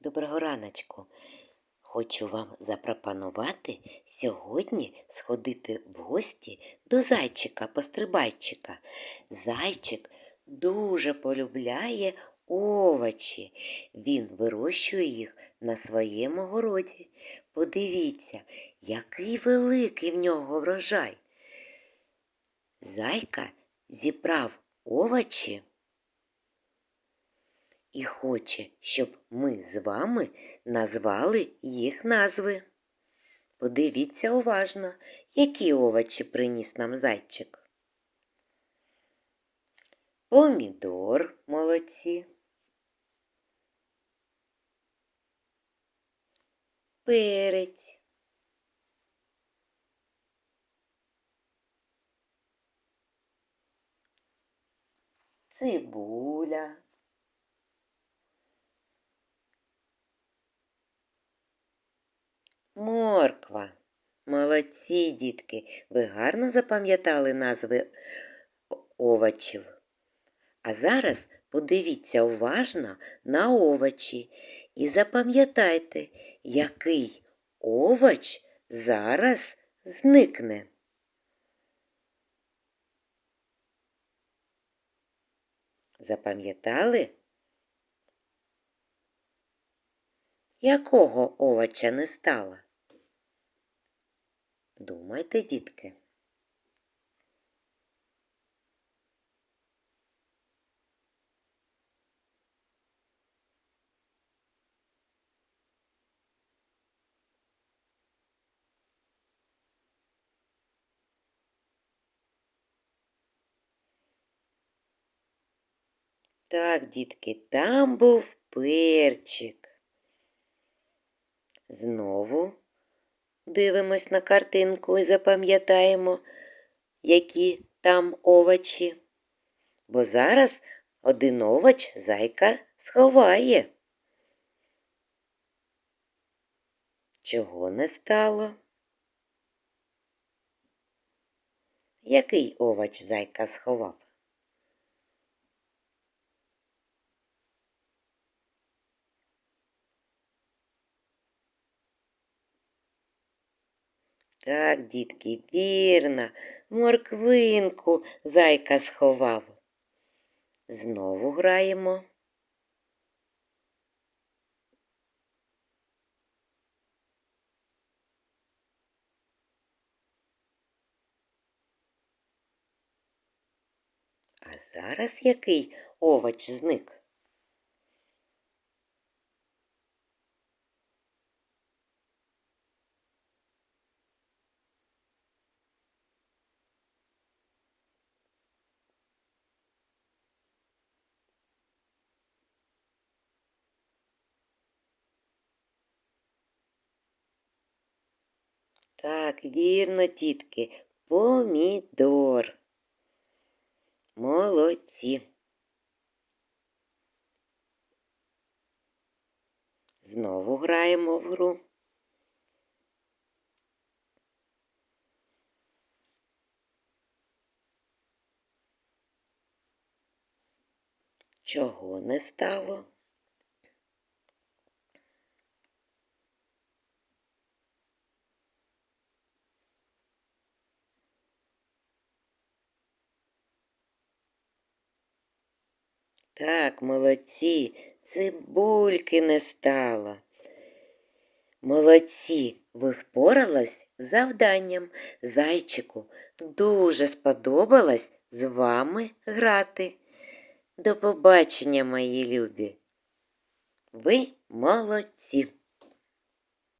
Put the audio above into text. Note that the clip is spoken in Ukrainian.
Доброго раночку. Хочу вам запропонувати сьогодні сходити в гості до зайчика-пострибайчика. Зайчик дуже полюбляє овочі. Він вирощує їх на своєму городі. Подивіться, який великий в нього врожай. Зайка зібрав овочі і хоче, щоб ми з вами назвали їх назви. Подивіться уважно, які овочі приніс нам зайчик. Помідор молодці. Перець. Цибуля. Морква. Молодці, дітки. Ви гарно запам'ятали назви овочів. А зараз подивіться уважно на овочі і запам'ятайте, який овоч зараз зникне. Запам'ятали? Якого овоча не стало? Думайте, дітки. Так, дітки, там був перчик. Знову дивимось на картинку і запам'ятаємо, які там овочі. Бо зараз один овоч зайка сховає. Чого не стало? Який овоч зайка сховав? Так, дітки, вірно, морквинку зайка сховав. Знову граємо. А зараз який овоч зник? Так, вірно, тітки, помідор. Молодці. Знову граємо в гру. Чого не стало? Так, молодці, цибульки не стало. Молодці, ви впорались з завданням. Зайчику дуже сподобалось з вами грати. До побачення, мої любі. Ви молодці.